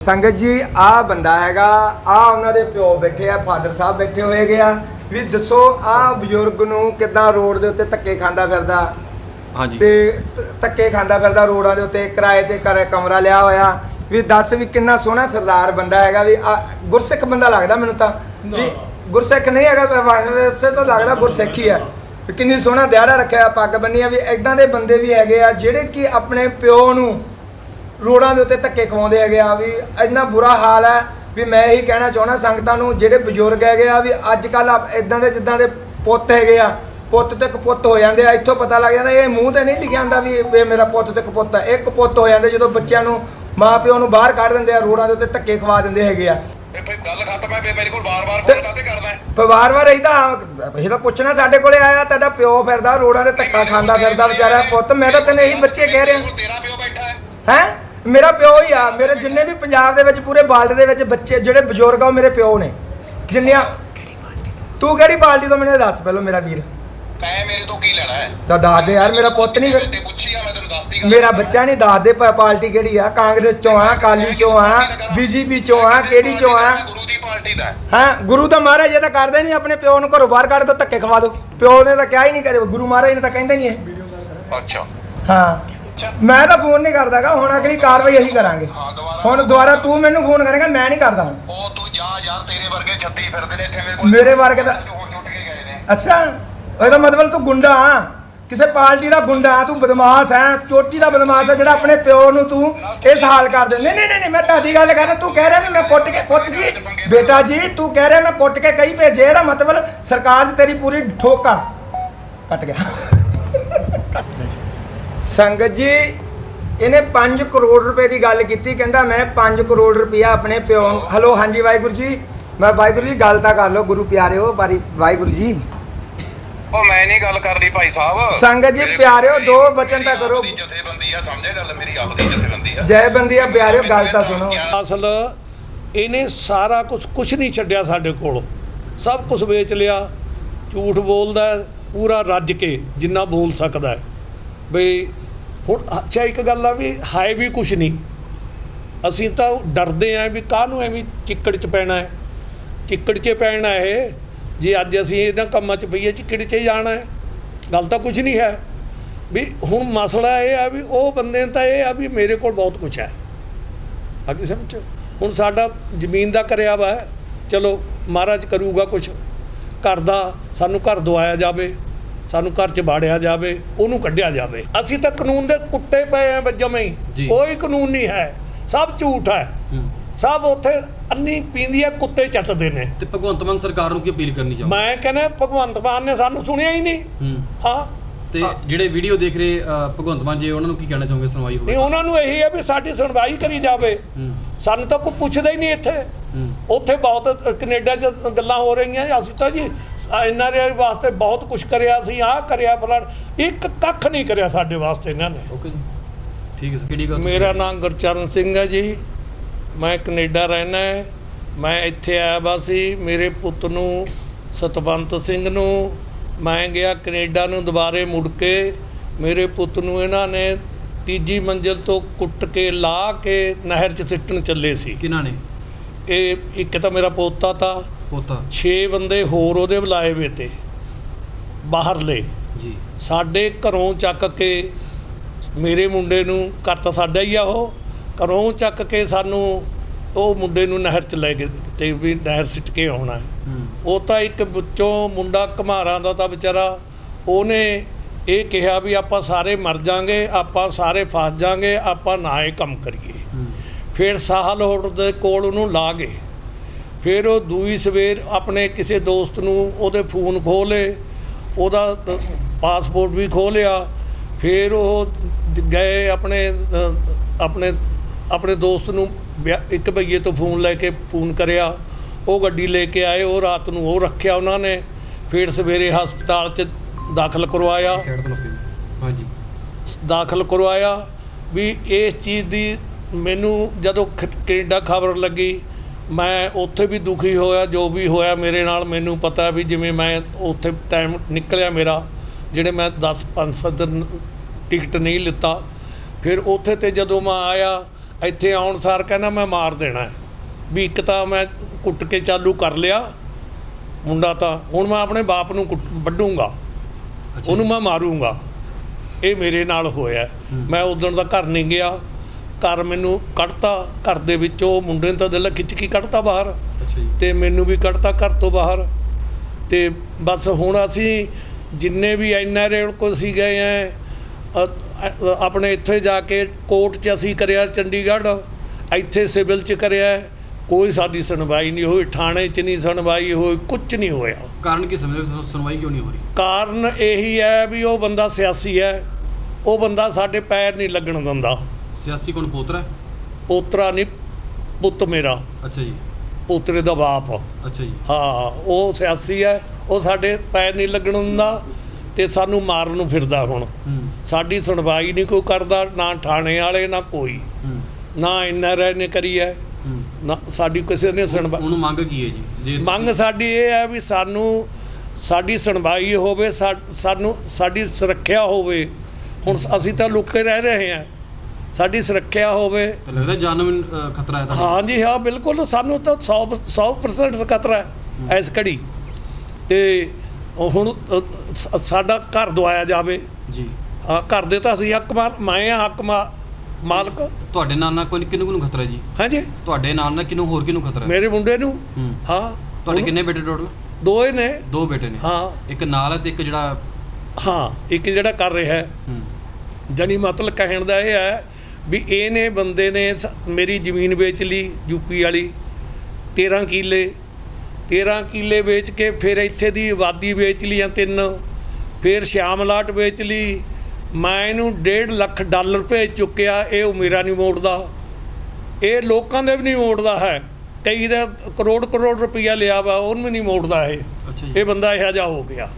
ਸੰਗਤ ਜੀ ਆ ਬੰਦਾ ਹੈਗਾ ਆ ਉਹਨਾਂ ਦੇ ਪਿਓ ਬੈਠੇ ਆ ਫਾਦਰ ਸਾਹਿਬ ਬੈਠੇ ਹੋਏ ਗਿਆ ਵੀ ਦੱਸੋ ਆ ਬਜ਼ੁਰਗ ਨੂੰ ਕਿਦਾਂ ਰੋਡ ਦੇ ਉੱਤੇ ਧੱਕੇ ਖਾਂਦਾ ਫਿਰਦਾ? ਹਾਂਜੀ। ਤੇ ਧ- ਧੱਕੇ ਖਾਂਦਾ ਫਿਰਦਾ ਰੋਡਾਂ ਦੇ ਉੱਤੇ ਕਿਰਾਏ ਤੇ ਕਰ ਕਮਰਾ ਲਿਆ ਹੋਇਆ। ਵੀ ਦੱਸ ਵੀ ਕਿੰਨਾ ਸੋਹਣਾ ਸਰਦਾਰ ਬੰਦਾ ਹੈਗਾ ਵੀ ਆ ਗੁਰਸਿੱਖ ਬੰਦਾ ਲੱਗਦਾ ਮੈਨੂੰ ਤਾਂ। ਵੀ ਗੁਰਸਿੱਖ ਨਹੀਂ ਹੈਗਾ ਵ- ਵੈਸੇ ਤਾਂ ਲੱਗਦਾ ਗੁਰਸਿੱਖ ਹੀ ਹੈ ਵੀ ਕਿੰਨੀ ਸੋਹਣਾ ਦਿਹਾੜਾ ਰੱਖਿਆ ਪੱਗ ਬੰਨੀ ਆ ਵੀ ਐਦਾਂ ਦੇ ਬੰਦੇ ਵੀ ਹੈਗੇ ਆ ਜਿਹੜੇ ਕਿ ਆਪਣੇ ਪਿਓ ਨੂੰ ਰੋਡਾਂ ਦੇ ਉੱਤੇ ਧੱਕੇ ਖਵਾਉਂਦੇ ਹੈਗੇ ਆ ਵੀ ਇੰਨਾ ਬੁਰਾ ਹਾਲ ਹੈ ਵੀ ਮੈਂ ਇਹੀ ਕਹਿਣਾ ਚਾਹੁੰਦਾ ਸੰਗਤਾਂ ਨੂੰ ਜਿਹੜੇ ਬਜ਼ੁਰਗ ਹੈਗੇ ਆ ਵੀ ਅੱਜ ਕੱਲ ਇਦਾਂ ਦੇ ਜਿੱਦਾਂ ਦੇ ਪੁੱਤ ਹੈਗੇ ਆ ਪੁੱਤ ਤੇ ਕਪੁੱਤ ਹੋ ਜਾਂਦੇ ਆ ਇੱਥੋਂ ਪਤਾ ਲੱਗ ਜਾਂਦਾ ਇਹ ਮੂੰਹ ਤੇ ਨਹੀਂ ਲਿਖਿਆ ਹੁੰਦਾ ਵੀ ਇਹ ਮੇਰਾ ਪੁੱਤ ਤੇ ਕਪੁੱਤ ਹੈ ਇੱਕ ਪੁੱਤ ਹੋ ਜਾਂਦੇ ਜਦੋਂ ਬੱਚਿਆਂ ਨੂੰ ਮਾਂ ਪਿਓ ਨੂੰ ਬਾਹਰ ਕੱਢ ਦਿੰਦੇ ਆ ਰੋਡਾਂ ਦੇ ਉੱਤੇ ਧੱਕੇ ਖਵਾ ਦਿੰਦੇ ਹੈਗੇ ਆ। ਇਹ ਭਾਈ ਗੱਲ ਖਤਮ ਹੈ ਮੇਰੇ ਕੋਲ ਵਾਰ-ਵਾਰ ਫੋਨ ਕਾਤੇ ਕਰਦਾ ਹੈ? ਪਰਿਵਾਰ ਵਾਰ ਇਹਦਾ ਇਹ ਤਾਂ ਪੁੱਛਣਾ ਸਾਡੇ ਕੋਲੇ ਆਇਆ ਤੁਹਾਡਾ ਪਿਓ ਫਿਰਦਾ ਰੋਡਾਂ ਦੇ ਧੱਕਾ ਖਾਂਦਾ ਫਿਰਦਾ ਵਿਚਾਰਾ ਪੁੱਤ ਮੈਂ ਤਾਂ ਤੈਨੂੰ ਇਹੀ ਬੱਚੇ ਕਹਿ ਰਿਹਾ। ਤੇਰਾ ਪਿਓ ਬੈਠਾ ਹੈ। ਹੈ? ਮੇਰਾ ਪਿਓ ਹੀ ਆ ਮੇਰੇ ਜਿੰਨੇ ਵੀ ਪੰਜਾਬ ਦੇ ਵਿੱਚ ਪੂਰੇ ਵਰਲਡ ਦੇ ਵਿੱਚ ਬੱਚੇ ਜਿਹੜੇ ਬਜ਼ੁਰਗ ਆ ਉਹ ਮੇਰੇ ਪਿਓ ਨੇ। ਜਿੰਨੀਆਂ ਤੂੰ ਕਿਹੜੀ ਪਾਰਟੀ ਤੋਂ ਮੈਨੂੰ ਇਹ ਦੱਸ ਪਹਿਲਾਂ ਮੇਰਾ ਵੀਰ? ਤੈਂ ਮੇਰੇ ਤੋਂ ਕੀ ਲੈਣਾ ਹੈ? ਤਾਂ ਦੱਸ ਦੇ ਯਾਰ ਮੇਰਾ ਪੁੱਤ ਨਹੀਂ ਤੇ ਪੁੱਛੀ ਆ ਮੈਂ ਤੈਨੂੰ ਦੱਸਦੀ ਗੱਲ। ਮੇਰਾ ਬੱਚਾ ਨਹੀਂ ਦੱਸ ਦੇ ਪ- ਪਾਰਟੀ ਕਿਹੜੀ ਆ? ਕਾਂਗਰਸ ਚੋਂ ਆ ਕਾਲੀ ਚੋਂ ਆ ਬੀਜੇਪੀ ਚੋਂ ਆ ਕਿਹੜੀ ਚੋਂ ਆ? ਗੁਰੂ ਦੀ ਪਾਰਟੀ ਦਾ। ਹੈ। ਹਾਂ ਗੁਰੂ ਦਾ ਮਹਾਰਾਜ ਇਹ ਤਾਂ ਕਰਦੇ ਨਹੀਂ ਆਪਣੇ ਪਿਓ ਨੂੰ ਘਰੋਂ ਬਾਹਰ ਕੱਢ ਦੋ ਧੱਕੇ ਖਵਾ ਦੋ। ਪਿਓ ਨੇ ਤਾਂ ਕਿਹਾ ਹੀ ਨਹੀਂ ਕਦੇ ਗੁਰੂ ਮਹਾਰਾਜ ਨੇ ਤਾਂ ਕਹਿੰਦੇ ਨਹੀਂ ਇਹ। ਅੱਛਾ। ਹਾਂ। ਮੈਂ ਤਾਂ ਫੋਨ ਨਹੀਂ ਕਰਦਾਗਾ ਹੁਣ ਅਗਲੀ ਕਾਰਵਾਈ ਅਸੀਂ ਕਰਾਂਗੇ। ਹਾਂ ਦੁਬਾਰਾ ਹੁਣ ਦੁਬਾਰਾ ਤੂੰ ਮੈਨੂੰ ਫੋਨ ਕਰੇਗਾ ਮੈਂ ਨਹੀਂ ਕਰਦਾ ਹੁਣ। ਉਹ ਤੂੰ ਜਾ ਯਾਰ ਤੇਰੇ ਵਰਗੇ 36 ਫਿਰਦੇ ਨੇ ਇੱਥੇ ਮੇਰੇ ਕੋਲ। ਮੇਰੇ ਵਰਗੇ ਤਾਂ- ਜੋ ਹੁਣ ਛੁੱਟ ਕੇ ਗਏ ਨੇ। ਅੱਛਾ ਇਹਦਾ ਮਤਲਬ ਤੂੰ ਗੁੰਡਾ ਆ। ਕਿਸੇ ਪਾਰਟੀ ਦਾ ਗੁੰਡਾ ਆ, ਤੂੰ ਬਦਮਾਸ਼ ਹੈ ਚੋਟੀ ਦਾ ਬਦਮਾਸ਼ ਹੈ ਜਿਹੜਾ ਆਪਣੇ ਪਿਓ ਨੂੰ ਤੂੰ ਇਸ ਹਾਲ ਕਰ ਦੇ ਨਹੀਂ ਨਹੀਂ ਨਹੀਂ ਨਹੀਂ, ਮੈਂ ਤੁਹਾਡੀ ਗੱਲ ਕਰ ਰਿਹਾ ਤੂੰ ਕਹਿ ਰਿਹਾ ਵੀ ਮੈਂ ਕੁੱਟ ਕੇ ਪੁੱਤ ਜੀ। ਬੇਟਾ ਜੀ ਤੂੰ ਕਹਿ ਰਿਹਾ ਮੈਂ ਕੁੱਟ ਕੇ ਕਈ ਭੇਜੇ ਇਹਦਾ ਮਤਲਬ ਸਰਕਾਰ 'ਚ ਤੇਰੀ ਪੂਰੀ ਠੋਕਾ। ਕੱਟ ਗਿਆ। ਸੰਗਤ ਜੀ ਇਹਨੇ 5 ਕਰੋੜ ਰੁਪਏ ਦੀ ਗੱਲ ਕੀਤੀ ਕਹਿੰਦਾ ਮੈਂ 5 ਕਰੋੜ ਰੁਪਇਆ ਆਪਣੇ ਪਿਓ ਨੂੰ ਹਲੋ ਹਾਂਜੀ ਵਾਹਿਗੁਰੂ ਜੀ ਮੈਂ ਵਾਹਿਗੁਰੂ ਜੀ ਗੱਲ ਤਾਂ ਕਰ ਲਓ ਗੁਰੂ ਪਿਆਰਿਓ ਬਾਰੀ ਵਾਹਿਗੁਰੂ ਜੀ। ਉਹ ਮੈਂ ਨਹੀਂ ਗੱਲ ਕਰਦੀ ਭਾਈ ਸਾਹਿਬ। ਸੰਗਤ ਜੀ ਪਿਆਰਿਓ, ਦੋ ਬਚਨ ਤਾਂ ਕਰੋ। ਜਥੇਬੰਦੀ ਆ ਸਮਝੇ ਗੱਲ? ਮੇਰੀ ਆਪਣੀ ਜਥੇਬੰਦੀ ਆ। ਜੈ ਬੰਦੀਆ ਪਿਆਰਿਓ ਗੱਲ ਤਾਂ ਸੁਣੋ। ਅਸਲ ਇਹਨੇ ਸਾਰਾ ਕੁਝ ਕੁਝ ਨਹੀਂ ਛੱਡਿਆ ਸਾਡੇ ਕੋਲ। ਸਭ ਕੁਝ ਵੇਚ ਲਿਆ। ਝੂਠ ਬੋਲਦਾ ਪੂਰਾ ਰੱਜ ਕੇ ਜਿੰਨਾ ਬੋਲ ਸਕਦਾ ਹੈ। ਬਈ ਹੁਣ ਅੱਛਾ ਇੱਕ ਗੱਲ ਆ ਵੀ ਹੈ ਵੀ ਕੁਝ ਨਹੀਂ। ਅਸੀਂ ਤਾਂ ਡਰਦੇ ਆਂ ਵੀ ਕਾਹਨੂੰ ਐਵੇਂ ਚਿੱਕੜ 'ਚ ਪੈਣਾ ਹੈ। ਚਿੱਕੜ 'ਚ ਪੈਣਾ ਹੈ, ਜੇ ਅੱਜ ਅਸੀਂ ਇਹਨਾਂ ਕੰਮਾਂ 'ਚ ਪਈਏ ਚਿੱਕੜ 'ਚ ਜਾਣਾ ਹੈ। ਗੱਲ ਤਾਂ ਕੁਝ ਨਹੀਂ ਹੈ। ਵੀ ਹੁਣ ਮਸਲਾ ਇਹ ਆ ਵੀ ਉਹ ਬੰਦੇ ਨੂੰ ਤਾਂ ਇਹ ਆ ਵੀ ਮੇਰੇ ਕੋਲ ਬਹੁਤ ਕੁਝ ਹੈ। ਅੱਗੇ ਸਮਝ ਹੁਣ ਸਾਡਾ ਜ਼ਮੀਨ ਦਾ ਕਰਿਆ ਵਾ ਹੈ। ਚਲੋ ਮਹਾਰਾਜ ਕਰੂਗਾ ਕੁਝ ਘਰ ਦਾ ਸਾਨੂੰ ਘਰ ਦਵਾਇਆ ਜਾਵੇ। ਸਾਨੂੰ ਘਰ ਚ ਬਾੜਿਆ ਜਾਵੇ ਉਹਨੂੰ ਕੱਢਿਆ ਜਾਵੇ। ਅਸੀਂ ਤਾਂ ਕਾਨੂੰਨ ਦੇ ਕੁੱਤੇ ਪਏ ਆ ਜਮੇ ਹੀ। ਕੋਈ ਕਾਨੂੰਨ ਨਹੀਂ ਹੈ। ਸਭ ਝੂਠ ਹੈ। ਸਭ ਉੱਥੇ ਅੰਨੀ ਪੀਂਦੀ ਹੈ ਕੁੱਤੇ ਚੱਟਦੇ ਨੇ। ਤੇ ਭਗਵੰਤ ਮਾਨ ਸਰਕਾਰ ਨੂੰ ਕੀ ਅਪੀਲ ਕਰਨੀ ਚਾਹੁੰਦੇ ਮੈਂ ਕਹਿੰਦਾ ਭਗਵੰਤ ਮਾਨ ਨੇ ਸਾਨੂੰ ਸੁਣਿਆ ਹੀ ਨਹੀਂ। ਹੂੰ। ਤੇ ਜਿਹੜੇ ਵੀਡੀਓ ਦੇਖ ਰਹੇ ਭਗਵੰਤ ਮਾਨ ਜੀ ਉਹਨਾਂ ਨੂੰ ਕੀ ਕਹਿਣਾ ਚਾਹੋਗੇ ਸੁਣਵਾਈ ਹੋਵੇ? ਨਹੀਂ ਉਹਨਾਂ ਨੂੰ ਇਹੀ ਹੈ ਵੀ ਸਾਡੀ ਸੁਣਵਾਈ ਕਰੀ ਜਾਵੇ। ਸਾਨੂੰ ਤਾਂ ਕੋਈ ਪੁੱਛਦਾ ਹੀ ਨਹੀਂ ਇੱਥੇ। ਉੱਥੇ ਬਹੁਤ ਕੈਨੇਡਾ 'ਚ ਗੱਲਾਂ ਹੋ ਰਹੀਆਂ ਅਸੀਂ ਤਾਂ ਜੀ। ਐਨਆਰਆਈ ਵਾਸਤੇ ਬਹੁਤ ਕੁਝ ਕਰਿਆ ਸੀ ਆਹ ਕਰਿਆ ਫਲਾਣ। ਇੱਕ ਕੱਖ ਨਹੀਂ ਕਰਿਆ ਸਾਡੇ ਵਾਸਤੇ ਇਹਨਾਂ ਨੇ। ਓਕੇ ਜੀ। ਠੀਕ ਹੈ ਸਰ ਕਿਹੜੀ ਗੱਲ ਮੇਰਾ ਨਾਮ ਗੁਰਚਰਨ ਸਿੰਘ ਹੈ ਜੀ। ਮੈਂ ਕੈਨੇਡਾ ਰਹਿਣਾ ਹੈ। ਮੈਂ ਇੱਥੇ ਆਇਆ ਵਾ ਸੀ ਮੇਰੇ ਪੁੱਤ ਨੂੰ ਸਤਵੰਤ ਸਿੰਘ ਨੂੰ। ਮੈਂ ਗਿਆ ਕੈਨੇਡਾ ਨੂੰ ਦੁਬਾਰੇ ਮੁੜ ਕੇ। ਮੇਰੇ ਪੁੱਤ ਨੂੰ ਇਹਨਾਂ ਨੇ ਤੀਜੀ ਮੰਜ਼ਿਲ ਤੋਂ ਕੁੱਟ ਕੇ ਲਾ ਕੇ ਨਹਿਰ 'ਚ ਸਿੱਟਣ ਚੱਲੇ ਸੀ। ਕਿਹਨਾਂ ਨੇ? ਇਹ ਇੱਕ ਤਾਂ ਮੇਰਾ ਪੋਤਾ ਤਾ ਪੋਤਾ। 6 ਬੰਦੇ ਹੋਰ ਉਹਦੇ ਬੁਲਾਏ ਵੇ ਤੇ ਬਾਹਰਲੇ। ਜੀ। ਸਾਡੇ ਘਰੋਂ ਚੱਕ ਕੇ ਮੇਰੇ ਮੁੰਡੇ ਨੂੰ ਘਰ ਤਾਂ ਸਾਡਾ ਹੀ ਆ ਉਹ ਘਰੋਂ ਚੱਕ ਕੇ ਸਾਨੂੰ ਉਹ ਮੁੰਡੇ ਨੂੰ ਨਹਿਰ 'ਚ ਲੈ ਗਏ ਤੇ ਵੀ ਨਹਿਰ ਸਿੱਟ ਕੇ ਆਉਣਾ ਉਹ ਤਾਂ ਇੱਕ ਵਿੱਚੋਂ ਮੁੰਡਾ ਘਮਾਰਾਂ ਦਾ ਤਾਂ ਵਿਚਾਰਾ ਉਹਨੇ ਇਹ ਕਿਹਾ ਵੀ ਆਪਾਂ ਸਾਰੇ ਮਰ ਜਾਾਂਗੇ ਆਪਾਂ ਸਾਰੇ ਫਸ ਜਾਾਂਗੇ ਆਪਾਂ ਨਾ ਇਹ ਕੰਮ ਕਰੀਏ। ਫਿਰ ਸਾਹਲਹੋਟ ਦੇ ਕੋਲ ਉਹਨੂੰ ਲਾ ਗਏ। ਫਿਰ ਉਹ ਦੂਈ ਸਵੇਰ ਆਪਣੇ ਕਿਸੇ ਦੋਸਤ ਨੂੰ ਉਹਦੇ ਫੋਨ ਖੋਲੇ ਉਹਦਾ ਪਾਸਪੋਰਟ ਵੀ ਖੋਲਿਆ ਫਿਰ ਉਹ ਗਏ ਆਪਣੇ ਆਪਣੇ ਆਪਣੇ ਦੋਸਤ ਨੂੰ ਇੱਕ ਭਈਏ ਤੋਂ ਫੋਨ ਲੈ ਕੇ ਫੋਨ ਕਰਿਆ। ਉਹ ਗੱਡੀ ਲੈ ਕੇ ਆਏ ਉਹ ਰਾਤ ਨੂੰ ਉਹ ਰੱਖਿਆ ਉਹਨਾਂ ਨੇ ਫਿਰ ਸਵੇਰੇ ਹਸਪਤਾਲ 'ਚ ਦਾਖਲ ਕਰਵਾਇਆ। ਹਾਂਜੀ। ਦਾਖਲ ਕਰਵਾਇਆ ਵੀ ਇਸ ਚੀਜ਼ ਦੀ ਮੈਨੂੰ ਜਦੋਂ ਖ- ਕੈਨੇਡਾ ਖਬਰ ਲੱਗੀ ਮੈਂ ਉੱਥੇ ਵੀ ਦੁਖੀ ਹੋਇਆ ਜੋ ਵੀ ਹੋਇਆ ਮੇਰੇ ਨਾਲ ਮੈਨੂੰ ਪਤਾ ਵੀ ਜਿਵੇਂ ਮੈਂ ਉੱਥੇ ਟਾਈਮ ਨਿਕਲਿਆ ਮੇਰਾ ਜਿਹੜੇ ਮੈਂ 10 5 ਦਿਨ ਟਿਕਟ ਨਹੀਂ ਲਿੱਤਾ। ਫਿਰ ਉੱਥੇ ਤੇ ਜਦੋਂ ਮੈਂ ਆਇਆ ਇੱਥੇ ਆਉਣ ਸਾਰ ਕਹਿੰਦਾ ਮੈਂ ਮਾਰ ਦੇਣਾ। ਵੀ ਇੱਕ ਤਾਂ ਮੈਂ ਕੁੱਟ ਕੇ ਚਾਲੂ ਕਰ ਲਿਆ ਮੁੰਡਾ ਤਾਂ ਹੁਣ ਮੈਂ ਆਪਣੇ ਬਾਪ ਨੂੰ ਵੱਢੂੰਗਾ। ਉਹਨੂੰ ਮੈਂ ਮਾਰੂੰਗਾ। ਇਹ ਮੇਰੇ ਨਾਲ ਹੋਇਆ। ਮੈਂ ਉਦੋਂ ਦਾ ਘਰ ਨਹੀਂ ਗਿਆ। ਘਰ ਮੈਨੂੰ ਕੱਢਤਾ ਘਰ ਦੇ ਵਿੱਚੋਂ ਮੁੰਡੇ ਨੇ ਤਾਂ ਦਿਲ ਖਿੱਚ ਕੇ ਕੱਢਤਾ ਬਾਹਰ। ਤੇ ਮੈਨੂੰ ਵੀ ਕੱਢਤਾ ਘਰ ਤੋਂ ਬਾਹਰ। ਤੇ ਬਸ ਹੁਣ ਅਸੀਂ ਜਿੰਨੇ ਵੀ ਐਨਆਰਏ ਕੋਲ ਸੀ ਗਏ ਐ ਆਪਣੇ ਇੱਥੇ ਜਾ ਕੇ ਕੋਰਟ 'ਚ ਅਸੀਂ ਕਰਿਆ ਚੰਡੀਗੜ੍ਹ। ਇੱਥੇ ਸਿਵਲ 'ਚ ਕਰਿਆ। ਕੋਈ ਸਾਡੀ ਸੁਣਵਾਈ ਨਹੀਂ ਹੋਈ ਥਾਣੇ 'ਚ ਨਹੀਂ ਸੁਣਵਾਈ ਹੋਈ ਕੁਝ ਨਹੀਂ ਹੋਇਆ। ਕਾਰਨ ਕੀ ਸੁਣ- ਸੁਣਵਾਈ ਕਿਉਂ ਨਹੀਂ ਹੋ ਰਹੀ? ਕਾਰਨ ਇਹੀ ਹੈ ਵੀ ਉਹ ਬੰਦਾ ਸਿਆਸੀ ਹੈ। ਉਹ ਬੰਦਾ ਸਾਡੇ ਪੈਰ ਨਹੀਂ ਲੱਗਣ ਦਿੰਦਾ। ਸਿਆਸੀ ਕੋਣ ਪੋਤਰਾ? ਹੈ? ਪੋਤਰਾ ਨਹੀਂ ਪੁੱਤ ਮੇਰਾ। ਅੱਛਾ ਜੀ। ਪੋਤਰੇ ਦਾ ਬਾਪ ਅੱਛਾ ਜੀ। ਹਾਂ ਉਹ ਸਿਆਸੀ ਹੈ ਉਹ ਸਾਡੇ ਪੈਰ ਨਹੀਂ ਲੱਗਣ ਦਿੰਦਾ ਤੇ ਸਾਨੂੰ ਮਾਰਨ ਨੂੰ ਫਿਰਦਾ ਹੁਣ। ਹੂੰ। ਸਾਡੀ ਸੁਣਵਾਈ ਨਹੀਂ ਕੋਈ ਕਰਦਾ ਨਾ ਥਾਣੇ ਵਾਲੇ ਨਾ ਕੋਈ। ਹੂੰ। ਨਾ ਐਨਆਰਆਈ ਨੇ ਕਰੀ ਹੈ ਹੂੰ। ਨਾ ਸਾਡੀ ਕਿਸੇ ਨੇ ਸੁਣਵਾਈ ਉਹਨੂੰ ਮੰਗ ਕੀ ਹੈ ਜੀ? ਜੇ ਤੁਸੀਂ- ਮੰਗ ਸਾਡੀ ਇਹ ਹੈ ਵੀ ਸਾਨੂੰ ਸਾਡੀ ਸੁਣਵਾਈ ਹੋਵੇ ਸਾ- ਸਾਨੂੰ ਸਾਡੀ ਸੁਰੱਖਿਆ ਹੋਵੇ। ਹੁਣ ਅਸੀਂ ਤਾਂ ਲੁੱਕੇ ਰਹਿ ਰਹੇ ਹਾਂ। ਸਾਡੀ ਸੁਰੱਖਿਆ ਹੋਵੇ। ਤਾਂ ਲੱਗਦਾ ਜਾਨ ਨੂੰ ਅ, ਖਤਰਾ ਹੈ ਤਾਂ ਹਾਂ ਜੀ ਹਾਂ ਬਿਲਕੁਲ। ਸਾਨੂੰ ਤਾਂ 100 100% ਖਤਰਾ ਹੈ ਇਸ ਘੜੀ। ਤੇ ਹੁਣ ਸਾਡਾ ਘਰ ਦਵਾਇਆ ਜਾਵੇ। ਜੀ। ਹਾਂ ਘਰ ਦੇ ਤਾਂ ਅਸੀਂ ਹੱਕ ਮਾਲ ਮੈਂ ਹਾਂ ਹੱਕ ਮਾਲਕ। ਤੁਹਾਡੇ ਨਾਲ ਨਾਲ ਕੋਈ ਕਿਹਨੂੰ ਕਿਹਨੂੰ ਖਤਰਾ ਹੈ ਜੀ? ਹਾਂਜੀ। ਤੁਹਾਡੇ ਨਾਲ ਨਾਲ ਕਿਹਨੂੰ ਹੋਰ ਕਿਹਨੂੰ ਖਤਰਾ ਮੇਰੇ ਮੁੰਡੇ ਨੂੰ। ਹੂੰ। ਤੁਹਾਡੇ ਕਿੰਨੇ ਬੇਟੇ ਟੋਟਲ ਦੋ ਹੀ ਨੇ। ਦੋ ਬੇਟੇ ਨੇ। ਹਾਂ। ਇੱਕ ਨਾਲ ਹੈ ਤੇ ਇੱਕ ਜਿਹੜਾ ਹਾਂ ਇੱਕ ਜਿਹੜਾ ਕਰ ਰਿਹਾ ਹੈ। ਹੂੰ। ਜਾਣੀ ਮਤਲਬ ਕਹਿਣ ਦਾ ਇਹ ਹੈ ਵੀ ਇਹਨੇ ਬੰਦੇ ਨੇ ਮੇਰੀ ਜ਼ਮੀਨ ਵੇਚ ਲਈ ਯੂਪੀ ਵਾਲੀ 13 ਕਿੱਲੇ। 13 ਕਿੱਲੇ ਵੇਚ ਕੇ ਫਿਰ ਇੱਥੇ ਦੀ ਆਬਾਦੀ ਵੇਚ ਲਈਆਂ ਤਿੰਨ ਫਿਰ ਸ਼ਾਮਲਾਟ ਵੇਚ ਲਈ। ਮੈਂ ਇਹਨੂੰ 1.5 ਲੱਖ ਡਾਲਰ ਭੇਜ ਚੁੱਕਿਆ ਇਹ ਉਹ ਮੇਰਾ ਨਹੀਂ ਮੋੜਦਾ। ਇਹ ਲੋਕਾਂ ਦੇ ਵੀ ਨਹੀਂ ਮੋੜਦਾ ਹੈ। ਕਈ ਦਾ ਕਰੋੜ ਕਰੋੜ ਰੁਪਈਆ ਲਿਆ ਵਾ ਉਹਨੂੰ ਵੀ ਨਹੀਂ ਮੋੜਦਾ ਇਹ। ਜੀ। ਇਹ ਬੰਦਾ ਇਹੋ ਜਿਹਾ ਹੋ ਗਿਆ।